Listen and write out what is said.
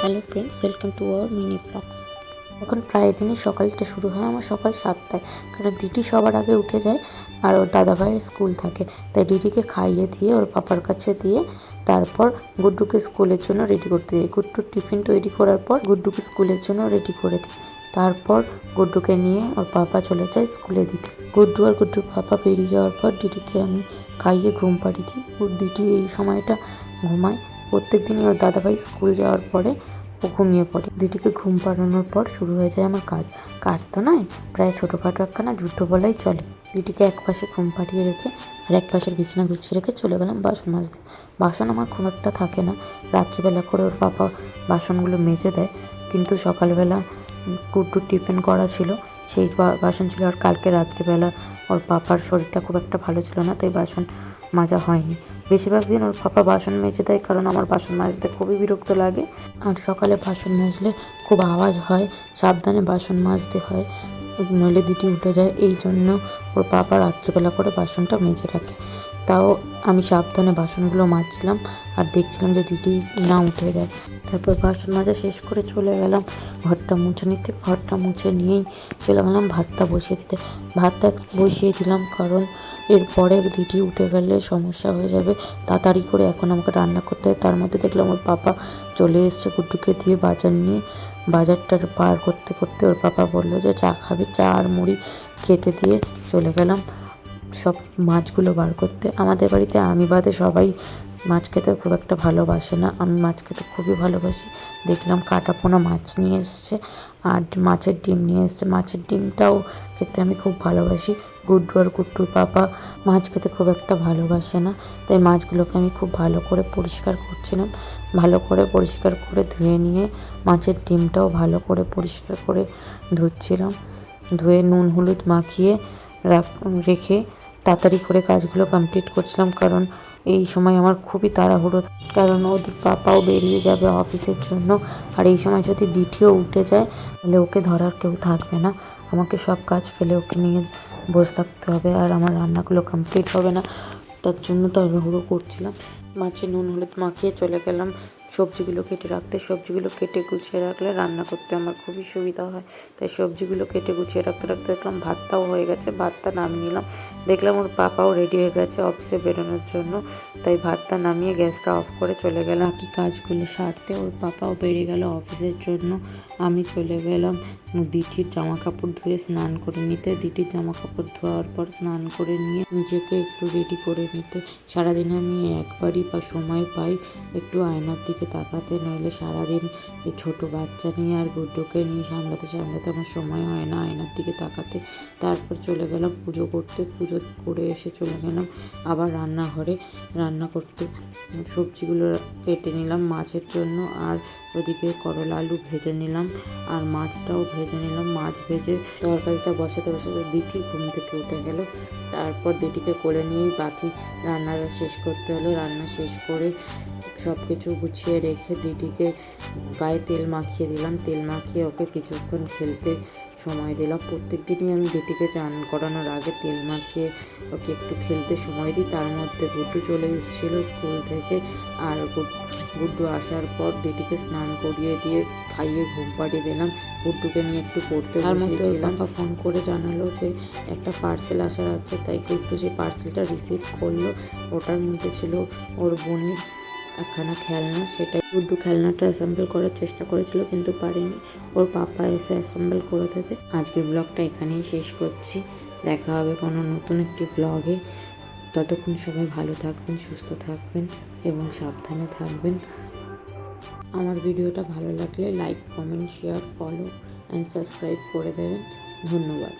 Hello friends welcome to our mini blogs এখন প্রায় দিনই সকালটা শুরু হয়, আমার সকাল সাতটায়। কারণ দিদি সবার আগে উঠে যায় আর ওর দাদাভাইয়ের স্কুল থাকে। তাই দিদিকে খাইয়ে দিয়ে ওর পাপার কাছে দিয়ে তারপর গুড্ডুকে স্কুলের জন্য রেডি করতে দিই। গুড্ডুর টিফিন তৈরি করার পর গুড্ডুকে স্কুলের জন্য রেডি করে দিই। তারপর গুড্ডুকে নিয়ে ওর পাপা চলে যায় স্কুলে দিতে। গুড্ডু আর গুড্ডুর পাপা বেরিয়ে যাওয়ার পর দিদিকে আমি খাইয়ে ঘুম পাড়িয়ে দিই। ওর দিদি এই সময়টা ঘুমায়। প্রত্যেক দিনই ওর দাদাভাই স্কুল যাওয়ার পরে ও ঘুমিয়ে পড়ে। দিদিকে ঘুম পাড়ানোর পর শুরু হয়ে যায় আমার কাজ। কাজ তো নয়, প্রায় ছোটোখাটো একখানা যুদ্ধ বলাই চলে। দিদিকে এক পাশে ঘুম পাড়িয়ে রেখে আর এক পাশের বিছানা গুছিয়ে রেখে চলে গেলাম বাসন মাজতে। বাসন আমার খুব একটা থাকে না। রাত্রিবেলা করে ওর পাপা বাসনগুলো মেজে দেয়। কিন্তু সকালবেলা কুট্টুর টিফিন করা ছিল, সেই বাসন ছিল আর কালকে রাত্রিবেলা ওর পাপার শরীরটা খুব একটা ভালো ছিল না, তাই বাসন মাজা হয়নি। বেশিরভাগ দিন ওর পাপা বাসন মেজে দেয় কারণ আমার বাসন মাজতে খুবই বিরক্ত লাগে। আর সকালে বাসন মাজলে খুব আওয়াজ হয়, সাবধানে বাসন মাজতে হয়, নইলে দিদি উঠে যায়, এই জন্য ওর পাপা রাত্রিবেলা করে বাসনটা মেজে রাখে। তাও আমি সাবধানে বাসনগুলো মাজছিলাম আর দেখছিলাম যে দিদি না উঠে যায়। তারপর বাসন মাজা শেষ করে চলে গেলাম, ঘরটা মুছে নিতে। ঘরটা মুছে নিয়েই চলে গেলাম ভাতটা বসিয়ে দিতে ভাতটা বসিয়ে দিলাম কারণ এরপরে দিদি উঠে গেলে সমস্যা হয়ে যাবে, তাড়াতাড়ি করে এখন আমাকে রান্না করতে হয়। তার মধ্যে দেখলাম ওর পাপা চলে এসছে গুড্ডুকে দিয়ে বাজার নিয়ে। বাজারটার পার করতে করতে ওর পাপা বলল যে চা খাবে, চা আর মুড়ি খেতে দিয়ে চলে গেলাম। সব মাছগুলো বার করতে। আমাদের বাড়িতে আমি বাদে সবাই মাছ খেতে খুব একটা ভালোবাসে না। আমি মাছ খেতে খুবই ভালোবাসি। দেখলাম কাটা পোনা মাছ নিয়ে এসছে আর মাছের ডিম নিয়ে এসছে। মাছের ডিমটাও খেতে আমি খুব ভালোবাসি। গুড্ডু আর গুড্ডুর পাপা মাছ খেতে খুব একটা ভালোবাসে না। তাই মাছগুলোকে আমি খুব ভালো করে পরিষ্কার করছিলাম। ভালো করে পরিষ্কার করে ধুয়ে নিয়ে মাছের ডিমটাও ভালো করে পরিষ্কার করে ধুচ্ছিলাম। ধুয়ে নুন, হলুদ মাখিয়ে রাখ, রেখে তাড়াতাড়ি করে কাজগুলো কমপ্লিট করছিলাম, কারণ এই সময় আমার খুবই তাড়াহুড়ো। কারণ ওদের পাপাও বেরিয়ে যাবে অফিসের জন্য। আর এই সময় যদি ডিটিও উঠে যায়, তাহলে ওকে ধরার কেউ থাকবে না। আমাকে সব কাজ ফেলে ওকে নিয়ে বসে থাকতে হবে, আর আমার রান্নাগুলো কমপ্লিট হবে না। তার জন্য তাড়াহুড়ো করছিলাম। মাছে নুন, হলুদ মাখিয়ে চলে গেলাম। সবজিগুলো কেটে রাখতে, সবজিগুলো কেটে গুছিয়ে রাখলে রান্না করতে আমার খুবই সুবিধা হয়। তাই সবজিগুলো কেটে গুছিয়ে রাখতে রাখতে দেখলাম ভাতটাও হয়ে গেছে, ভাতটা নামিয়ে নিলাম। দেখলাম ওর পাপাও রেডি হয়ে গেছে অফিসে বেরোনোর জন্য, তাই ভাতটা নামিয়ে গ্যাসটা অফ করে চলে গেলাম। বাকি কাজগুলো সারতে ওর পাপাও বেরিয়ে গেল অফিসের জন্য, আমি চলে গেলাম। দিঠির জামা কাপড় ধুয়ে স্নান করে নিতে দিঠির জামা কাপড় ধোয়ার পর স্নান করে নিয়ে নিজেকে একটু রেডি করে নিতে। সারাদিন আমি একবারই বা সময় পাই একটু আয়নার দিকে তাকাতে, নইলে সারাদিন এই ছোটো বাচ্চা নিয়ে আর গুড্ডুকে নিয়ে সামলাতে সামলাতে আমার সময় হয় না। আয়নার দিকে তাকাতে, তারপর চলে গেলাম পুজো করতে। পুজো করে এসে চলে গেলাম আবার রান্নাঘরে। রান্না করতে, সবজিগুলো কেটে নিলাম মাছের জন্য আর ওদিকে করলা আলু ভেজে নিলাম আর মাছটাও ভেজে নিলাম। মাছ ভেজে তরকারিটা বসাতে বসাতে দিঠি ঘুম থেকে উঠে গেল। তারপর দিটিকে কোলে নিয়েই বাকি রান্নাটা শেষ করতে হলো। রান্না শেষ করে সব কিছু গুছিয়ে রেখে দিদিকে গায়ে তেল মাখিয়ে দিলাম। তেল মাখিয়ে ওকে কিছুক্ষণ খেলতে সময় দিলাম। প্রত্যেক দিনই আমি দিদিকে চান করানোর আগে তেল মাখিয়ে ওকে একটু খেলতে সময় দিই। তার মধ্যে গুড্ডু চলে এসেছিল স্কুল থেকে আর গুড- গুড্ডু আসার পর দিদিকে স্নান করিয়ে দিয়ে খাইয়ে ঘুম পাড়িয়ে দিলাম। গুড্ডুকে নিয়ে একটু পড়তে তার মধ্যে ওর বসিয়েছিলাম। পাপা ফোন করে জানালো যে একটা পার্সেল আসার আছে তাই গুড্ডু সেই পার্সেলটা রিসিভ করল ওটার মধ্যে ছিল ওর বোনের একখানা খেলনা, সেটা গুড্ডু খেলনাটা অ্যাসেম্বল করার চেষ্টা করেছিল, কিন্তু পারেনি। ওর পাপা এসে অ্যাসেম্বল করে দেবে। আজকের ব্লগটা এখানেই শেষ করছি। দেখা হবে কোনো নতুন একটি ব্লগে ততক্ষণ সবাই ভালো থাকবেন, সুস্থ থাকবেন এবং সাবধানে থাকবেন। আমার ভিডিওটা ভালো লাগলে like comment share follow and subscribe করে দেবেন। ধন্যবাদ।